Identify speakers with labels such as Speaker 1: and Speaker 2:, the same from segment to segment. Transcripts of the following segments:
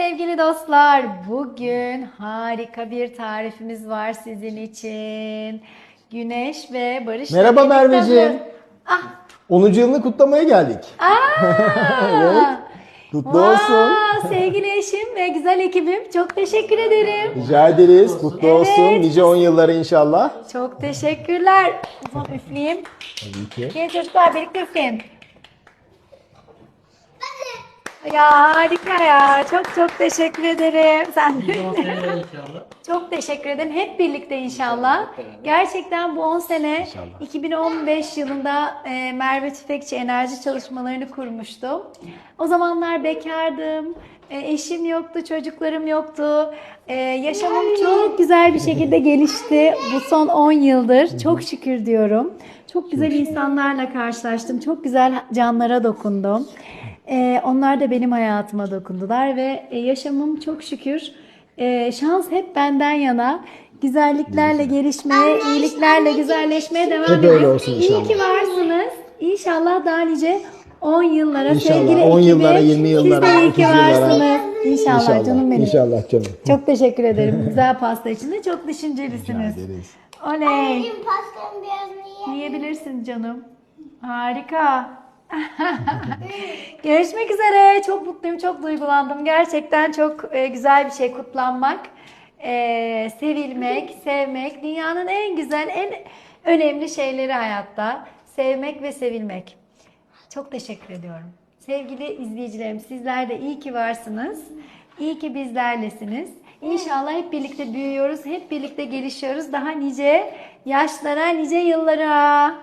Speaker 1: sevgili dostlar, bugün harika bir tarifimiz var sizin için. Güneş ve Barış
Speaker 2: Merhaba Merveciğim.
Speaker 1: Ah,
Speaker 2: 10. yılını kutlamaya geldik.
Speaker 1: aa!
Speaker 2: Kutlu
Speaker 1: Vay,
Speaker 2: olsun.
Speaker 1: sevgili eşim ve güzel ekibim çok teşekkür ederim.
Speaker 2: Rica ederiz. Kutlu
Speaker 1: Evet.
Speaker 2: olsun. Nice 10 yılları inşallah.
Speaker 1: Çok teşekkürler. O zaman üfleyeyim.
Speaker 2: Tabii ki.
Speaker 1: Gelin çocuklar birlikte üfleyin. Ya harika ya. Çok çok teşekkür ederim. Sen de. Çok teşekkür ederim. Hep birlikte inşallah. Gerçekten bu 10 sene 2015 yılında e, Merve Tüfekçi enerji çalışmalarını kurmuştum. O zamanlar bekardım. E, eşim yoktu, çocuklarım yoktu. E, yaşamım çok güzel bir şekilde gelişti. Bu son 10 yıldır. Çok şükür diyorum. Çok güzel insanlarla karşılaştım. Çok güzel canlara dokundum. E, onlar da benim hayatıma dokundular ve e, yaşamım çok şükür ee, şans hep benden yana. Güzelliklerle gelişmeye, iyiliklerle güzelleşmeye devam
Speaker 2: Hep
Speaker 1: ediyor.
Speaker 2: öyle olsun
Speaker 1: İyi
Speaker 2: inşallah.
Speaker 1: ki varsınız. İnşallah daha nice 10 yıllara
Speaker 2: İnşallah.
Speaker 1: sevgili
Speaker 2: 10
Speaker 1: ekibim,
Speaker 2: yıllara, 20 yıllara,
Speaker 1: Siz de iyi
Speaker 2: 30
Speaker 1: ki
Speaker 2: yıllara.
Speaker 1: varsınız. İnşallah,
Speaker 2: İnşallah.
Speaker 1: canım benim.
Speaker 2: İnşallah canım.
Speaker 1: Çok teşekkür ederim. Güzel pasta için de çok düşüncelisiniz.
Speaker 2: ederiz.
Speaker 1: Oley.
Speaker 3: Benim pastamın birazını ye.
Speaker 1: Yiyebilirsin canım. Harika. Görüşmek üzere. Çok mutluyum, çok duygulandım. Gerçekten çok e, güzel bir şey kutlanmak, e, sevilmek, sevmek. Dünyanın en güzel, en önemli şeyleri hayatta. Sevmek ve sevilmek. Çok teşekkür ediyorum. Sevgili izleyicilerim, sizler de iyi ki varsınız. İyi ki bizlerlesiniz. İnşallah hep birlikte büyüyoruz, hep birlikte gelişiyoruz. Daha nice yaşlara, nice yıllara.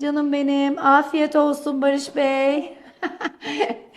Speaker 1: Canım benim, afiyet olsun Barış Bey.